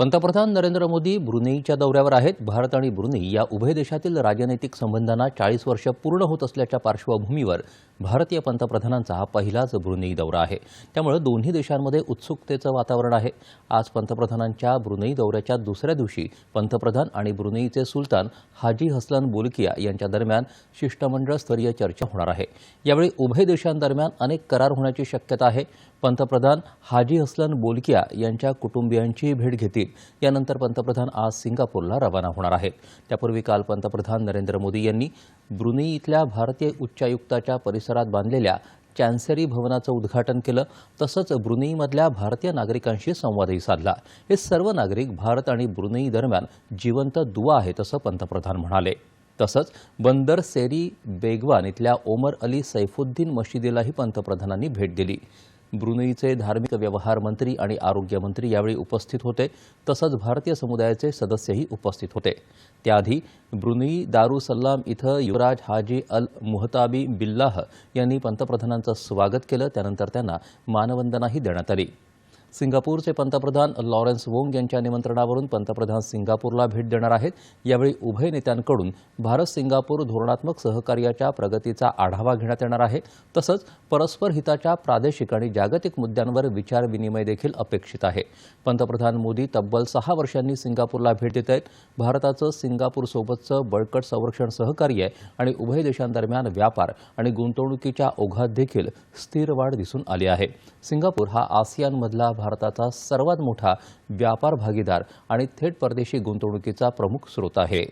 पंतप्रधान नरेंद्र मोदी ब्रुनेईच्या दौऱ्यावर आहेत. भारत आणि ब्रुनेई या उभय देशातील राजनैतिक संबंधांना चाळीस वर्ष पूर्ण होत असल्याच्या पार्श्वभूमीवर भारतीय पंतप्रधानांचा हा पहिलाच ब्रुनेई दौरा आहे. त्यामुळे दोन्ही देशांमध्ये उत्सुकतेचं वातावरण आहे. आज पंतप्रधानांच्या ब्रुनेई दौऱ्याच्या दुसऱ्या दिवशी पंतप्रधान आणि ब्रुनेईचे सुलतान हाजी हसलन बोलकिया यांच्या दरम्यान शिष्टमंडळ स्तरीय चर्चा होणार आहे. यावेळी उभय देशांदरम्यान अनेक करार होण्याची शक्यता आहे. पंतप्रधान हाजी हसलन बोलकिया यांच्या कुटुंबियांचीही भेट घेतील. यानंतर पंतप्रधान आज सिंगापूरला रवाना होणार आहेत. त्यापूर्वी काल पंतप्रधान नरेंद्र मोदी यांनी ब्रुनेई इथल्या भारतीय उच्चायुक्ताच्या परिसरात बांधलेल्या चॅन्सरी भवनाचं उद्घाटन केलं. तसंच ब्रुनेईमधल्या भारतीय नागरिकांशी संवादही साधला. हे सर्व नागरिक भारत आणि ब्रुनेई दरम्यान जिवंत दुवा आहेत असं पंतप्रधान म्हणाले. तसंच बंदर सेरी बेगवान इथल्या ओमर अली सैफुद्दीन मशिदीलाही पंतप्रधानांनी भेट दिली. ब्रुनेईचे धार्मिक व्यवहार मंत्री आणि आरोग्य मंत्री यावेळी उपस्थित होते. तसंच भारतीय समुदायाचे सदस्यही उपस्थित होते. त्याआधी ब्रुनेई दारुसल्लाम इथं युवराज हाजी अल मुहताबी बिल्लाह यांनी पंतप्रधानांचं स्वागत केलं. त्यानंतर त्यांना मानवंदनाही देण्यात आली. सिंगापूरचे पंतप्रधान लॉरेन्स वोंग यांच्या निमंत्रणावरून पंतप्रधान सिंगापूरला भेट देणार आहेत. यावेळी उभय नेत्यांकडून भारत सिंगापूर धोरणात्मक सहकार्याच्या प्रगतीचा आढावा घेण्यात येणार आहे. तसंच परस्पर हिताच्या प्रादेशिक आणि जागतिक मुद्द्यांवर विचारविनिमय देखील अपेक्षित आहे. पंतप्रधान मोदी तब्बल सहा वर्षांनी सिंगापूरला भेट देत आहेत. भारताचं सिंगापूरसोबतचं बळकट संरक्षण सहकार्य आणि उभय देशांदरम्यान व्यापार आणि गुंतवणुकीच्या ओघात देखील स्थिर वाढ दिसून आली आहे. सिंगापूर हा आसियानमधला भारताचा सर्वात मोठा व्यापार भागीदार आणि थेट परदेशी गुंतवणुकीचा प्रमुख स्रोत आहे.